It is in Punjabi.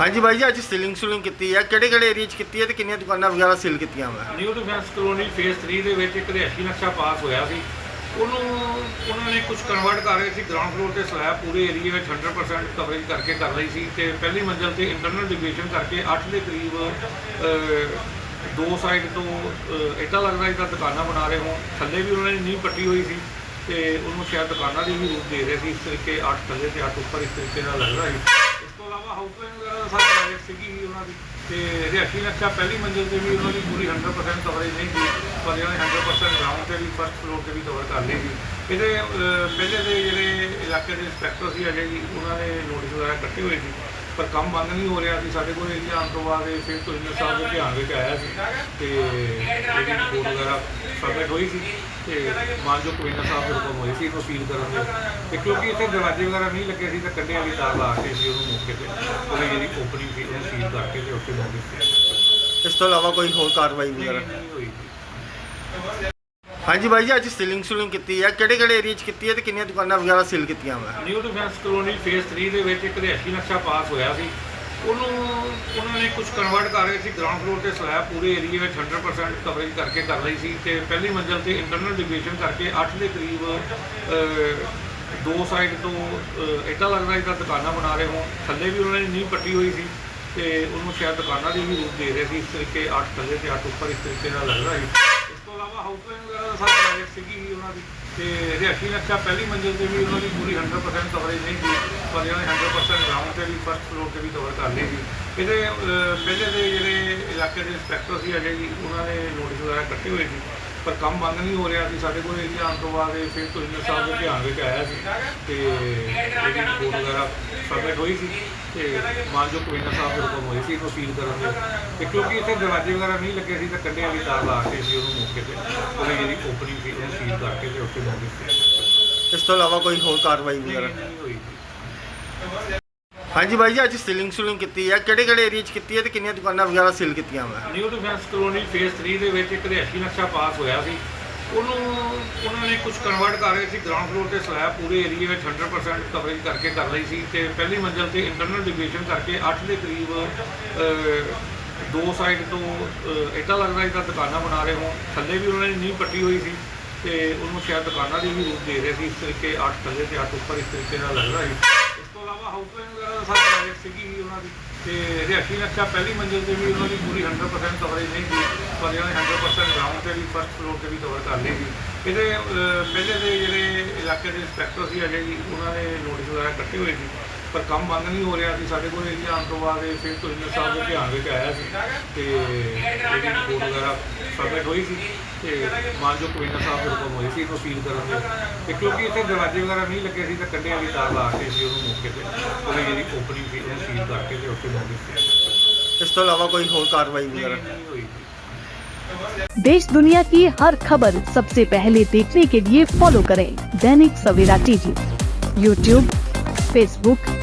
ਹਾਂਜੀ ਬਾਈ ਜੀ ਅੱਜ ਸੀਲਿੰਗ ਸੂਲਿੰਗ ਕੀਤੀ ਹੈ ਕਿਹੜੇ ਕਿਹੜੇ ਏਰੀਆ 'ਚ ਕੀਤੀ ਹੈ ਤੇ ਕਿੰਨੀਆਂ ਦੁਕਾਨਾਂ ਵਗੈਰਾ ਸੀਲ ਕੀਤੀਆਂ ਵਾ? ਨਿਊ ਡਿਫੈਂਸ ਕਲੋਨੀ ਫੇਸ 3 ਦੇ ਵਿੱਚ ਇੱਕ ਰਿਹਾਇਸ਼ੀ ਨਕਸ਼ਾ ਪਾਸ ਹੋਇਆ ਸੀ। ਉਹਨੂੰ ਉਹਨਾਂ ਨੇ ਕੁਝ ਕਨਵਰਟ ਕਰ ਰਹੇ ਸੀ ਗਰਾਊਂਡ ਫਲੋਰ ਤੇ ਸਲੈਬ ਪੂਰੇ ਏਰੀਆ ਵਿੱਚ 100% ਕਵਰੇਜ ਕਰਕੇ ਕਰ ਲਈ ਸੀ ਤੇ ਪਹਿਲੀ ਮੰਜ਼ਲ ਤੇ ਇੰਟਰਨਲ ਡਿਵੀਜ਼ਨ ਕਰਕੇ 8 ਦੇ ਕਰੀਬ ਦੋ ਸਾਈਡ ਤੋਂ ਅਹ, ਇੱਦਾਂ ਲੱਗਦਾ ਜਿੱਦਾਂ ਦੁਕਾਨਾਂ ਬਣਾ ਰਹੇ ਹੋ ਥੱਲੇ ਵੀ ਉਹਨਾਂ ਨੇ ਨੀਂਹ ਪੱਟੀ ਹੋਈ ਸੀ ਤੇ ਉਹਨੂੰ ਸ਼ਾਇਦ ਦੁਕਾਨਾਂ ਦੀ ਵੀ ਰੂਪ ਦੇ ਰਹੇ ਸੀ ਇਸ ਤਰੀਕੇ 8 ਥੱਲੇ ਤੇ 8 ਉੱਪਰ ਇਸ ਤਰੀਕੇ ਨਾਲ ਲੱਗਦਾ ਸੀ। ਇਲਾਵਾ ਹਾਊਸ ਲਾਈਨ ਵਗੈਰਾ ਦਾ ਸਾਰਾ ਪ੍ਰੋਜੈਕਟ ਸੀਗੀ ਹੀ ਉਹਨਾਂ ਦੀ। ਤੇ ਰਿਹਾਇਸ਼ੀ ਨਕਸ਼ਾ ਪਹਿਲੀ ਮੰਜ਼ਿਲ ਤੇ ਵੀ ਉਹਨਾਂ ਦੀ ਪੂਰੀ 100% ਕਵਰੇਜ ਨਹੀਂ ਸੀ। ਪਰ ਇਹਨਾਂ ਨੇ 100% ਗਰਾਊਂਡ ਤੇ ਵੀ ਫਸਟ ਫਲੋਰ ਤੇ ਵੀ ਕਵਰ ਕਰ ਲਈ ਸੀ। ਇਹਦੇ ਅਹ, ਪਹਿਲੇ ਦੇ ਜਿਹੜੇ ਇਲਾਕੇ ਦੇ ਇੰਸਪੈਕਟਰ ਸੀ ਅਜੇ ਜੀ ਉਹਨਾਂ ਨੇ ਨੋਟਿਸ ਵਗੈਰਾ ਕੱਟੇ ਹੋਏ ਸੀ। ਪਰ ਕੰਮ ਬੰਦ ਨਹੀਂ ਹੋ ਰਿਹਾ ਸੀ ਸਾਡੇ ਕੋਲ ਏਰੀਆ ਆਉਣ ਤੋਂ ਬਾਅਦ ਇਹ ਫਿਰ ਕਮਿਸ਼ਨਰ ਸਾਹਿਬ ਦੇ ਧਿਆਨ ਵਿੱਚ ਆਇਆ ਸੀ ਤੇ ਇਹਦੀ ਰਿਪੋਰਟ ਵਗੈਰਾ ਸਬਮਿਟ ਹੋਈ ਸੀ ਤੇ ਮਾਨਯੋਗ ਕਮਿਸ਼ਨਰ ਸਾਹਿਬ ਦੇ ਹੁਕਮ ਹੋਏ ਸੀ ਇਹਨੂੰ ਸੀਲ ਕਰਨ ਦੇ। ਤੇ ਕਿਉਂਕਿ ਇੱਥੇ ਦਰਵਾਜ਼ੇ ਵਗੈਰਾ ਨਹੀਂ ਲੱਗੇ ਸੀ ਤਾਂ ਕੰਡੇ ਵਾਲੀ ਤਾਰ ਲਾ ਕੇ ਸੀ ਉਹਨੂੰ ਮੌਕੇ ਤੇ ਉਹਦੀ ਜਿਹੜੀ ਓਪਨਿੰਗ ਸੀ ਉਹਨੂੰ ਸੀਲ ਕਰਕੇ ਤੇ ਉੱਥੇ ਲਾਉਂਦੇ ਸੀ ਇਸ ਤੋਂ ਇਲਾਵਾ ਕੋਈ ਹੋਰ ਕਾਰਵਾਈ ਵਗੈਰਾ? ਨਹੀਂ ਹੋਈ। ਹਾਂਜੀ ਬਾਈ ਜੀ ਅੱਜ ਸੀਲਿੰਗ ਸੂਲਿੰਗ ਕੀਤੀ ਆ। ਕਿਹੜੇ ਕਿਹੜੇ ਏਰੀਆ 'ਚ ਕੀਤੀ ਹੈ ਤੇ ਕਿੰਨੀਆਂ ਦੁਕਾਨਾਂ ਵਗੈਰਾ ਸੀਲ ਕੀਤੀਆਂ ਵਾ? ਨਿਊ ਡਿਫੈਂਸ ਕਲੋਨੀ ਫੇਸ 3 ਦੇ ਵਿੱਚ ਇੱਕ ਰਿਹਾਇਸ਼ੀ ਨਕਸ਼ਾ ਪਾਸ ਹੋਇਆ ਸੀ। ਉਹਨੂੰ ਉਹਨਾਂ ਨੇ ਕੁਝ ਕਨਵਰਟ ਕਰ ਰਹੇ ਸੀ ਗਰਾਊਂਡ ਫਲੋਰ ਤੇ ਸਲੈਬ ਪੂਰੇ ਏਰੀਆ ਵਿੱਚ 100% ਕਵਰੇਜ ਕਰਕੇ ਕਰ ਲਈ ਸੀ ਤੇ ਪਹਿਲੀ ਮੰਜ਼ਲ ਤੇ ਇੰਟਰਨਲ ਡਿਵੀਜ਼ਨ ਕਰਕੇ 8 ਦੇ ਕਰੀਬ ਦੋ ਸਾਈਡ ਤੋਂ ਅਹ, ਇੱਦਾਂ ਲੱਗਦਾ ਜਿੱਦਾਂ ਦੁਕਾਨਾਂ ਬਣਾ ਰਹੇ ਹੋ ਥੱਲੇ ਵੀ ਉਹਨਾਂ ਨੇ ਨੀਂਹ ਪੱਟੀ ਹੋਈ ਸੀ ਤੇ ਉਹਨੂੰ ਸ਼ਾਇਦ ਦੁਕਾਨਾਂ ਦੀ ਵੀ ਰੂਪ ਦੇ ਰਹੇ ਸੀ। ਇਸ ਤਰੀਕੇ 8 ਥੱਲੇ ਤੇ 8 ਉੱਪਰ ਇਸ ਤਰੀਕੇ ਨਾਲ ਲੱਗਦਾ ਸੀ। ਇਲਾਵਾ ਹਾਊਸ ਵਗੈਰਾ ਦਾ ਸਾਰਾ ਪ੍ਰੋਜੈਕਟ ਸੀਗੀ ਹੀ ਉਹਨਾਂ ਦੀ। ਤੇ ਰਿਹਾਇਸ਼ੀ ਨਕਸ਼ਾ ਪਹਿਲੀ ਮੰਜ਼ਿਲ ਤੇ ਵੀ ਉਹਨਾਂ ਦੀ ਪੂਰੀ 100% ਕਵਰੇਜ ਨਹੀਂ ਸੀ। ਪਰ ਇਹਨਾਂ ਨੇ 100% ਗਰਾਊਂਡ ਤੇ ਵੀ ਫਸਟ ਫਲੋਰ ਤੇ ਵੀ ਕਵਰ ਕਰ ਲਈ ਸੀ। ਇਹਦੇ ਪਹਿਲੇ ਦੇ ਜਿਹੜੇ ਇਲਾਕੇ ਦੇ ਇੰਸਪੈਕਟਰ ਸੀ ਅਜੇ ਜੀ, ਉਹਨਾਂ ਨੇ ਨੋਟਿਸ ਵਗੈਰਾ ਕੱਟੇ ਹੋਏ ਸੀ। ਪਰ ਕੰਮ ਬੰਦ ਨਹੀਂ ਹੋ ਰਿਹਾ ਸੀ ਸਾਡੇ ਕੋਲ ਏਰੀਆ ਆਉਣ ਤੋਂ ਬਾਅਦ ਇਹ ਫਿਰ ਕਮਿਸ਼ਨਰ ਸਾਹਿਬ ਦੇ ਧਿਆਨ ਵਿੱਚ ਆਇਆ ਸੀ ਤੇ ਇਹਦੀ ਰਿਪੋਰਟ ਵਗੈਰਾ ਸਬਮਿਟ ਹੋਈ ਸੀ ਤੇ ਮਾਨਯੋਗ ਕਮਿਸ਼ਨਰ ਸਾਹਿਬ ਦੇ ਹੁਕਮ ਹੋਏ ਸੀ ਇਹਨੂੰ ਸੀਲ ਕਰਨ ਦੇ। ਤੇ ਕਿਉਂਕਿ ਇੱਥੇ ਦਰਵਾਜ਼ੇ ਵਗੈਰਾ ਨਹੀਂ ਲੱਗੇ ਸੀ ਤਾਂ ਕੰਡੇ ਵਾਲੀ ਤਾਰ ਲਾ ਕੇ ਸੀ ਉਹਨੂੰ ਮੌਕੇ ਤੇ ਉਹਦੀ ਜਿਹੜੀ ਓਪਨਿੰਗ ਸੀ ਉਹਨੂੰ ਸੀਲ ਕਰਕੇ ਤੇ ਉੱਥੇ ਲਾਉਂਦੇ ਸੀ ਇਸ ਤੋਂ ਇਲਾਵਾ ਕੋਈ ਹੋਰ ਕਾਰਵਾਈ ਵਗੈਰਾ? ਨਹੀਂ ਹੋਈ। ਹਾਂਜੀ ਬਾਈ ਜੀ ਅੱਜ ਸੀਲਿੰਗ ਸੂਲਿੰਗ ਕੀਤੀ ਹੈ ਕਿਹੜੇ ਕਿਹੜੇ ਏਰੀਆ 'ਚ ਕੀਤੀ ਹੈ ਤੇ ਕਿੰਨੀਆਂ ਦੁਕਾਨਾਂ ਵਗੈਰਾ ਸੀਲ ਕੀਤੀਆਂ ਵਾ? ਨਿਊ ਡਿਫੈਂਸ ਕਲੋਨੀ ਫੇਸ 3 ਦੇ ਵਿੱਚ ਇੱਕ ਰਿਹਾਇਸ਼ੀ ਨਕਸ਼ਾ ਪਾਸ ਹੋਇਆ ਸੀ। ਉਹਨੂੰ ਉਹਨਾਂ ਨੇ ਕੁਝ ਕਨਵਰਟ ਕਰ ਰਹੇ ਸੀ ਗਰਾਊਂਡ ਫਲੋਰ ਤੇ ਸਲੈਬ ਪੂਰੇ ਏਰੀਆ ਵਿੱਚ 100% ਕਵਰੇਜ ਕਰਕੇ ਕਰ ਲਈ ਸੀ ਤੇ ਪਹਿਲੀ ਮੰਜ਼ਲ ਤੇ ਇੰਟਰਨਲ ਡਿਵੀਜ਼ਨ ਕਰਕੇ 8 ਦੇ ਕਰੀਬ ਦੋ ਸਾਈਡ ਤੋਂ ਅਹ, ਇੱਦਾਂ ਲੱਗਦਾ ਜਿੱਦਾਂ ਦੁਕਾਨਾਂ ਬਣਾ ਰਹੇ ਹੋ ਥੱਲੇ ਵੀ ਉਹਨਾਂ ਨੇ ਨੀਂਹ ਪੱਟੀ ਹੋਈ ਸੀ ਤੇ ਉਹਨੂੰ ਸ਼ਾਇਦ ਦੁਕਾਨਾਂ ਦੀ ਵੀ ਰੂਪ ਦੇ ਰਹੇ ਸੀ। ਇਸ ਤਰੀਕੇ 8 ਥੱਲੇ ਤੇ 8 ਉੱਪਰ ਇਸ ਤਰੀਕੇ ਨਾਲ ਲੱਗਦਾ ਸੀ। ਇਲਾਵਾ ਹਾਊਸ ਵਗੈਰਾ ਦਾ ਸਾਰਾ ਪ੍ਰੋਜੈਕਟ ਸੀਗੀ ਹੀ ਉਹਨਾਂ ਦੀ। ਤੇ ਰਿਹਾਇਸ਼ੀ ਨਕਸ਼ਾ ਪਹਿਲੀ ਮੰਜ਼ਿਲ ਤੇ ਵੀ ਉਹਨਾਂ ਦੀ ਪੂਰੀ 100% ਕਵਰੇਜ ਨਹੀਂ ਸੀ। ਪਰ ਇਹਨਾਂ ਨੇ 100% ਗਰਾਊਂਡ ਤੇ ਵੀ ਫਸਟ ਫਲੋਰ ਤੇ ਵੀ ਕਵਰ ਕਰ ਲਈ ਸੀ। ਇਹਦੇ ਅਹ, ਪਹਿਲੇ ਦੇ ਜਿਹੜੇ ਇਲਾਕੇ ਦੇ ਇੰਸਪੈਕਟਰ ਸੀ ਅਜੇ ਜੀ ਉਹਨਾਂ ਨੇ ਨੋਟਿਸ ਵਗੈਰਾ ਕੱਟੇ ਹੋਏ ਸੀ। ਪਰ ਕੰਮ ਬੰਦ ਨਹੀਂ ਹੋ ਰਿਹਾ ਸੀ ਸਾਡੇ ਕੋਲ ਏਰੀਆ ਆਉਣ ਤੋਂ ਬਾਅਦ ਇਹ ਫਿਰ ਕਮਿਸ਼ਨਰ ਸਾਹਿਬ ਦੇ ਧਿਆਨ ਵਿੱਚ ਆਇਆ ਸੀ ਤੇ ਇਹਦੀ ਰਿਪੋਰਟ ਵਗੈਰਾ ਸਬਮਿਟ ਹੋਈ ਸੀ ਤੇ ਮਾਨਯੋਗ ਕਮਿਸ਼ਨਰ ਸਾਹਿਬ ਦੇ ਹੁਕਮ ਹੋਏ ਸੀ ਇਹਨੂੰ ਸੀਲ ਕਰਨ ਦੇ ਤੇ ਕਿਉਂਕਿ ਇੱਥੇ ਦਰਵਾਜ਼ੇ ਵਗੈਰਾ ਨਹੀਂ ਲੱਗੇ ਸੀ ਤਾਂ ਕੰਡੇ ਵਾਲੀ ਤਾਰ ਲਾ ਕੇ ਸੀ ਉਹਨੂੰ ਮੌਕੇ ਤੇ ਉਹਦੀ ਜਿਹੜੀ ਓਪਨਿੰਗ ਸੀ ਉਹਨੂੰ ਸੀਲ ਕਰਕੇ ਤੇ ਉੱਥੇ ਲਾਉਂਦੇ ਸੀ ਇਸ ਤੋਂ ਇਲਾਵਾ ਕੋਈ ਹੋਰ ਕਾਰਵਾਈ ਵਗੈਰਾ ਨਹੀਂ ਹੋਈ देश दुनिया की हर खबर सबसे पहले देखने के लिए फॉलो करें Dainik Savera TV YouTube Facebook